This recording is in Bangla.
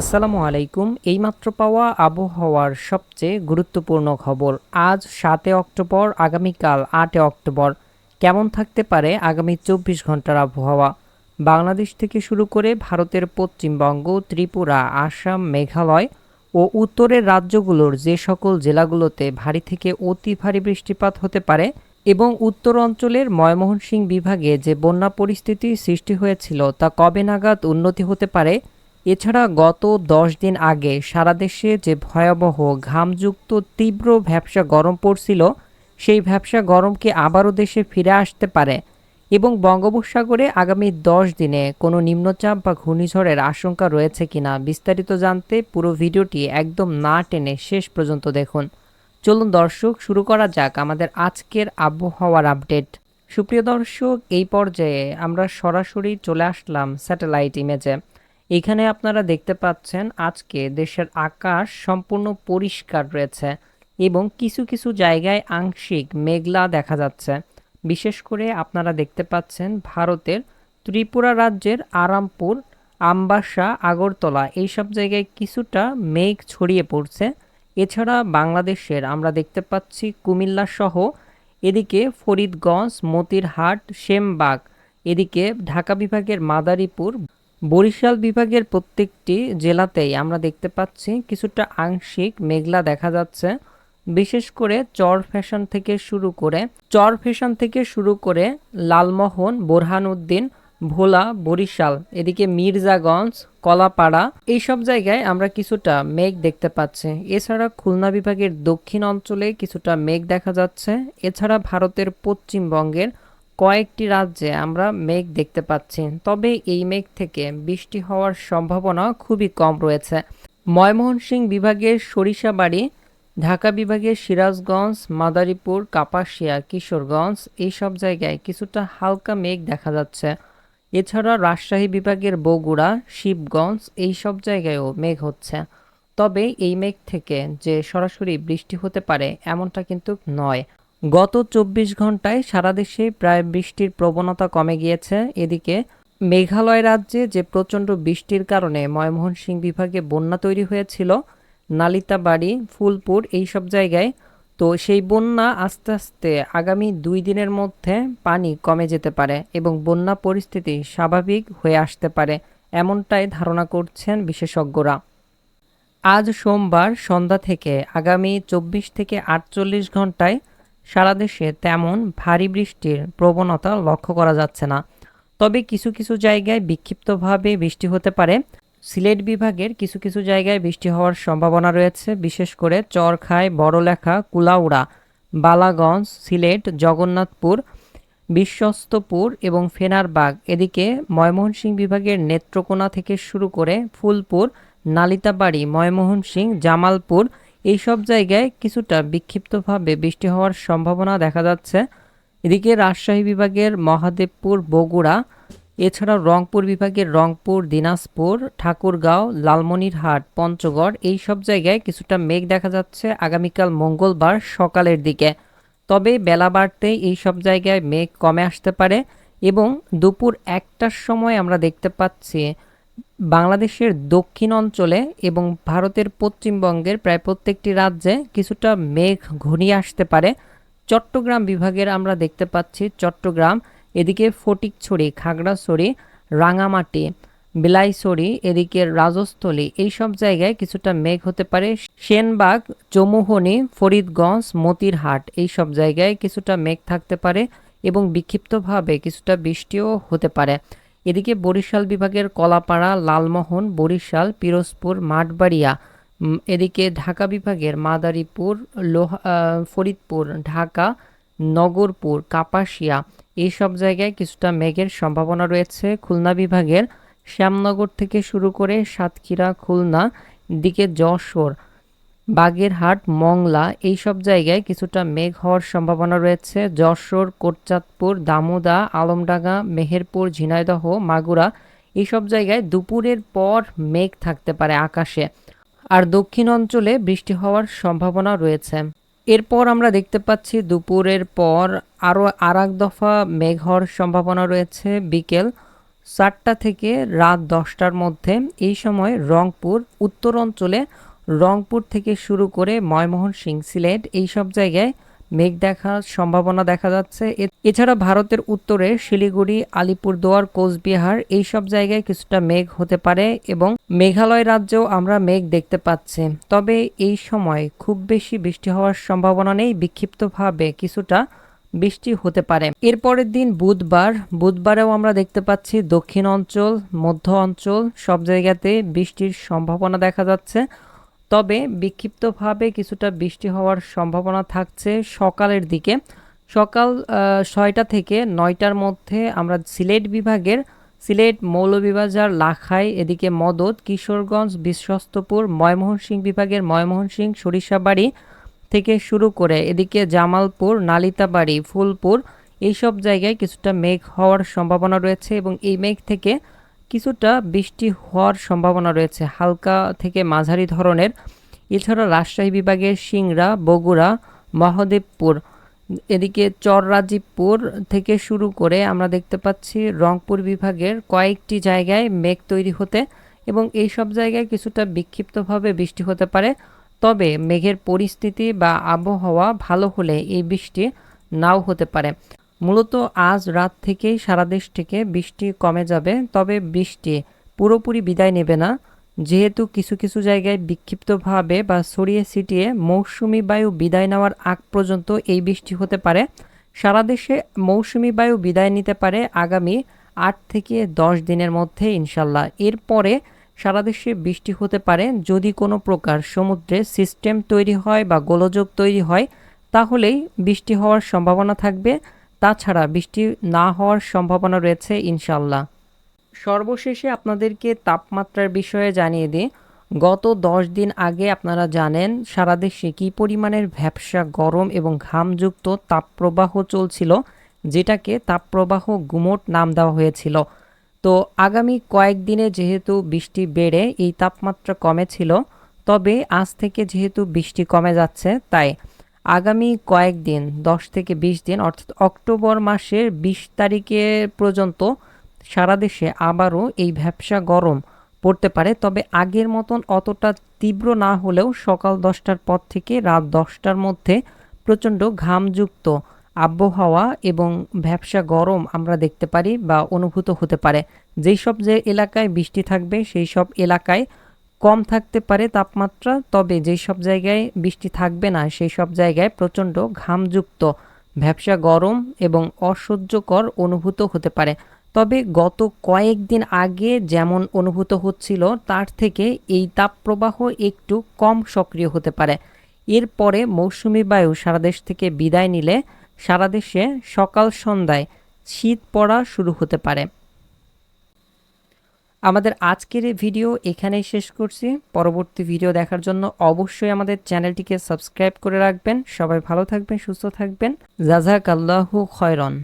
আসসালামু আলাইকুম। এইমাত্র পাওয়া আবহাওয়ার সবচেয়ে গুরুত্বপূর্ণ খবর আজ সাতে অক্টোবর, আগামীকাল আটে অক্টোবর। কেমন থাকতে পারে আগামী চব্বিশ ঘণ্টার আবহাওয়া? বাংলাদেশ থেকে শুরু করে ভারতের পশ্চিমবঙ্গ, ত্রিপুরা, আসাম, মেঘালয় ও উত্তরের রাজ্যগুলোর যে সকল জেলাগুলোতে ভারী থেকে অতি ভারী বৃষ্টিপাত হতে পারে এবং উত্তর অঞ্চলের ময়মনসিংহ বিভাগে যে বন্যা পরিস্থিতি সৃষ্টি হয়েছিল তা কবে নাগাদ উন্নতি হতে পারে এছাড়া গত দশ দিন আগে সারা দেশে যে ভয়াবহ ঘামযুক্ত তীব্র ভ্যাবসা গরম পড়ছিল, সেই ভ্যাবসা গরমকে আবারও দেশে ফিরে আসতে পারে এবং বঙ্গোপসাগরে আগামী দশ দিনে কোনো নিম্নচাপ বা ঘূর্ণিঝড়ের আশঙ্কা রয়েছে কিনা বিস্তারিত জানতে পুরো ভিডিওটি একদম না টেনে শেষ পর্যন্ত দেখুন। চলুন দর্শক, শুরু করা যাক আমাদের আজকের আবহাওয়ার আপডেট। সুপ্রিয় দর্শক, এই পর্যায়ে আমরা সরাসরি চলে আসলাম স্যাটেলাইট ইমেজে। এখানে আপনারা দেখতে পাচ্ছেন আজকে দেশের আকাশ সম্পূর্ণ পরিষ্কার রয়েছে এবং কিছু কিছু জায়গায় আংশিক মেঘলা দেখা যাচ্ছে। বিশেষ করে আপনারা দেখতে পাচ্ছেন ভারতের ত্রিপুরা রাজ্যের আরামপুর, আমবাসা, আগরতলা এইসব জায়গায় কিছুটা মেঘ ছড়িয়ে পড়ছে। এছাড়া বাংলাদেশের আমরা দেখতে পাচ্ছি কুমিল্লা সহ এদিকে ফরিদগঞ্জ, মতিরহাট, সেমবাগ, এদিকে ঢাকা বিভাগের মাদারীপুর বরিশাল বিভাগের প্রত্যেকটি জেলাতেই আমরা দেখতে পাচ্ছি কিছুটা আংশিক মেঘলা দেখা যাচ্ছে, বিশেষ করে চর ফ্যাশন থেকে শুরু করে, চর ফ্যাশন থেকে শুরু করে লালমোহন বোরহানউদ্দিন ভোলা, বরিশাল, এদিকে মির্জাগঞ্জ, কলাপাড়া, এইসব জায়গায় আমরা কিছুটা মেঘ দেখতে পাচ্ছি। এছাড়া খুলনা বিভাগের দক্ষিণ অঞ্চলে কিছুটা মেঘ দেখা যাচ্ছে, এছাড়া ভারতের পশ্চিমবঙ্গের কয়েকটি রাজ্যে আমরা মেঘ দেখতে পাচ্ছি। তবে এই মেঘ থেকে বৃষ্টি হওয়ার সম্ভাবনা খুবই কম রয়েছে। ময়মনসিংহ বিভাগের সরিষাবাড়ি, ঢাকা বিভাগের সিরাজগঞ্জ, মাদারীপুর, কাপাসিয়া, কিশোরগঞ্জ এইসব জায়গায় কিছুটা হালকা মেঘ দেখা যাচ্ছে। এছাড়া রাজশাহী বিভাগের বগুড়া, শিবগঞ্জ এইসব জায়গায়ও মেঘ হচ্ছে। তবে এই মেঘ থেকে যে সরাসরি বৃষ্টি হতে পারে এমনটা কিন্তু নয়। গত চব্বিশ ঘন্টায় সারা দেশে প্রায় বৃষ্টির প্রবণতা কমে গিয়েছে। এদিকে মেঘালয় রাজ্যে যে প্রচণ্ড বৃষ্টির কারণে ময়মোহনসিং বিভাগে বন্যা তৈরি হয়েছিল, নালিতাবাড়ি, ফুলপুর এই সব জায়গায়, তো সেই বন্যা আস্তে আস্তে আগামী দুই দিনের মধ্যে পানি কমে যেতে পারে এবং বন্যা পরিস্থিতি স্বাভাবিক হয়ে আসতে পারে এমনটাই ধারণা করছেন বিশেষজ্ঞরা। আজ সোমবার সন্ধ্যা থেকে আগামী চব্বিশ থেকে আটচল্লিশ ঘন্টায় সারা দেশে তেমন ভারী বৃষ্টির প্রবণতা লক্ষ্য করা যাচ্ছে না। তবে কিছু কিছু জায়গায় বিক্ষিপ্তভাবে বৃষ্টি হতে পারে। সিলেট বিভাগের কিছু কিছু জায়গায় বৃষ্টি হওয়ার সম্ভাবনা রয়েছে, বিশেষ করে চরখায়, বড়লেখা, কুলাউড়া, বালাগঞ্জ, সিলেট, জগন্নাথপুর, বিশ্বস্তপুর এবং ফেনারবাগ। এদিকে ময়মনসিংহ বিভাগের নেত্রকোনা থেকে শুরু করে ফুলপুর, নালিতাবাড়ি, ময়মনসিংহ, জামালপুর এইসব জায়গায় কিছুটা বিক্ষিপ্তভাবে বৃষ্টি হওয়ার সম্ভাবনা দেখা যাচ্ছে। এদিকে রাজশাহী বিভাগের মহাদেবপুর, বগুড়া, এছাড়াও রংপুর বিভাগের রংপুর, দিনাজপুর, ঠাকুরগাঁও, লালমনিরহাট, পঞ্চগড় এই সব জায়গায় কিছুটা মেঘ দেখা যাচ্ছে আগামীকাল মঙ্গলবার সকালের দিকে। তবে বেলা বাড়তে এই সব জায়গায় মেঘ কমে আসতে পারে এবং দুপুর একটার সময় আমরা দেখতে পাচ্ছি বাংলাদেশের দক্ষিণ অঞ্চলে এবং ভারতের পশ্চিমবঙ্গের প্রায় প্রত্যেকটি রাজ্যে কিছুটা মেঘ ঘনিয়ে আসতে পারে। চট্টগ্রাম বিভাগের আমরা দেখতে পাচ্ছি চট্টগ্রাম, এদিকে ফটিকছড়ি, খাগড়াছড়ি রাঙামাটি বিলাইছড়ি, এদিকে রাজস্থলী এই সব জায়গায় কিছুটা মেঘ হতে পারে। সেনবাগ, চমুহনি, ফরিদগঞ্জ, মতিরহাট এই সব জায়গায় কিছুটা মেঘ থাকতে পারে এবং বিক্ষিপ্তভাবে কিছুটা বৃষ্টিও হতে পারে। এদিকে বরিশাল বিভাগের কলাপাড়া, লালমোহন, বরিশাল, পিরোজপুর, মাঠবাড়িয়া এদিকে ঢাকা বিভাগের মাদারীপুর, লোহা ফরিদপুর, ঢাকা, নগরপুর, কাপাসিয়া এই সব জায়গায় কিছুটা মেঘের সম্ভাবনা রয়েছে। খুলনা বিভাগের শ্যামনগর থেকে শুরু করে সাতক্ষীরা, খুলনা, দিকে যশোর বাগেরহাট, মংলা এই সব জায়গায় কিছুটা মেঘ হওয়ার সম্ভাবনা রয়েছে। যশোর, কোটচাঁদপুর, দামোদা, আলমডাঙ্গা, মেহেরপুর, ঝিনাইদহ, মাগুরা এইসব জায়গায় দুপুরের পর মেঘ থাকতে পারে আকাশে। আর দক্ষিণ অঞ্চলে বৃষ্টি হওয়ার সম্ভাবনা রয়েছে। এরপর আমরা দেখতে পাচ্ছি দুপুরের পর আরও আর এক দফা মেঘ হওয়ার সম্ভাবনা রয়েছে বিকেল চারটা থেকে রাত দশটার মধ্যে। এই সময় রংপুর, উত্তর অঞ্চলে রংপুর থেকে শুরু করে ময়মোহনসিংহ সিলেট এই সব জায়গায় মেঘ দেখার সম্ভাবনা দেখা যাচ্ছে। এছাড়া ভারতের উত্তরে শিলিগুড়ি, আলিপুরদুয়ার, কোচবিহার এই সব জায়গায় কিছুটা মেঘ হতে পারে এবং মেঘালয় রাজ্যেও আমরা মেঘ দেখতে পাচ্ছি। তবে এই সময় খুব বেশি বৃষ্টি হওয়ার সম্ভাবনা নেই, বিক্ষিপ্তভাবে কিছুটা বৃষ্টি হতে পারে। এরপরের দিন বুধবার, বুধবারেও আমরা দেখতে পাচ্ছি দক্ষিণ অঞ্চল, মধ্য অঞ্চল সব জায়গাতে বৃষ্টির সম্ভাবনা দেখা যাচ্ছে। তবে বিক্ষিপ্তভাবে কিছুটা বৃষ্টি হওয়ার সম্ভাবনা থাকছে সকালের দিকে। সকাল ছয়টা থেকে নয়টার মধ্যে আমরা সিলেট বিভাগের সিলেট মৌলভীবাজার, লাখাই, এদিকে মদত, কিশোরগঞ্জ, বিশ্বস্তপুর ময়মোহনসিংহ বিভাগের ময়মোহনসিং সরিষাবাড়ি থেকে শুরু করে এদিকে জামালপুর, নালিতাবাড়ি, ফুলপুর, এইসব জায়গায় কিছুটা মেঘ হওয়ার সম্ভাবনা রয়েছে এবং এই মেঘ থেকে কিছুটা বৃষ্টি হওয়ার সম্ভাবনা রয়েছে। হালকা থেকে মাঝারি ধরনের। এছাড়া রাজশাহী বিভাগের সিংড়া, বগুড়া, মহাদেবপুর, এদিকে চররাজীবপুর থেকে শুরু করে আমরা দেখতে পাচ্ছি রংপুর বিভাগের কয়েকটি জায়গায় মেঘ তৈরি হতে এবং এই সব জায়গায় কিছুটা বিক্ষিপ্তভাবে বৃষ্টি হতে পারে। তবে মেঘের পরিস্থিতি বা আবহাওয়া ভালো হলে এই বৃষ্টি নাও হতে পারে। মূলত আজ রাত থেকেই সারা দেশ থেকে বৃষ্টি কমে যাবে, তবে বৃষ্টি পুরোপুরি বিদায় নেবে না। যেহেতু কিছু কিছু জায়গায় বিক্ষিপ্তভাবে বা ছড়িয়ে ছিটিয়ে মৌসুমি বায়ু বিদায় নেওয়ার আগ পর্যন্ত এই বৃষ্টি হতে পারে। সারা দেশে মৌসুমি বায়ু বিদায় নিতে পারে আগামী আট থেকে দশ দিনের মধ্যে ইনশাল্লাহ। এরপরে সারা দেশে বৃষ্টি হতে পারে। যদি কোনো প্রকার সমুদ্রে সিস্টেম তৈরি হয় বা গোলযোগ তৈরি হয়, তাহলেই বৃষ্টি হওয়ার সম্ভাবনা থাকবে। তাছাড়া বৃষ্টি না হওয়ার সম্ভাবনা রয়েছে ইনশাল্লাহ সর্বশেষে আপনাদেরকে তাপমাত্রার বিষয়ে জানিয়ে দিই, গত দশ দিন আগে আপনারা জানেন সারা দেশে কী পরিমাণের ভ্যাবসা গরম এবং ঘামযুক্ত তাপপ্রবাহ চলছিল, যেটাকে তাপপ্রবাহ গুমোট নাম দেওয়া হয়েছিল। তো আগামী কয়েকদিনে যেহেতু বৃষ্টি বেড়ে এই তাপমাত্রা কমেছিল, তবে আজ থেকে যেহেতু বৃষ্টি কমে যাচ্ছে, তাই আগামী কয়েকদিন দশ থেকে বিশ দিন, অর্থাৎ অক্টোবর মাসের বিশ তারিখে পর্যন্ত সারা দেশে আবারও এই ভ্যাবসা গরম পড়তে পারে। তবে আগের মতন অতটা তীব্র না হলেও সকাল দশটার পর থেকে রাত দশটার মধ্যে প্রচণ্ড ঘামযুক্ত আবহাওয়া এবং ভ্যাবসা গরম আমরা দেখতে পারি বা অনুভূত হতে পারে। যেই সব যে এলাকায় বৃষ্টি থাকবে, সেই সব এলাকায় কম থাকতে পারে তাপমাত্রা, তবে যেই সব জায়গায় বৃষ্টি থাকবে না, সেই সব জায়গায় প্রচণ্ড ঘামযুক্ত। ভ্যাবসা গরম এবং অসহ্যকর অনুভূত হতে পারে। তবে গত কয়েকদিন আগে যেমন অনুভূত হচ্ছিল, তার থেকে এই তাপপ্রবাহ একটু কম সক্রিয় হতে পারে। এরপরে মৌসুমি বায়ু সারা দেশ থেকে বিদায় নিলে সারা দেশে সকাল সন্ধ্যায় শীত পড়া শুরু হতে পারে। আমাদের আজকের এই ভিডিও এখানেই শেষ করছি। পরবর্তী ভিডিও দেখার জন্য অবশ্যই আমাদের চ্যানেলটিকে সাবস্ক্রাইব করে রাখবেন। সবাই ভালো থাকবেন, সুস্থ থাকবেন। জাজাক আল্লাহু খয়রন।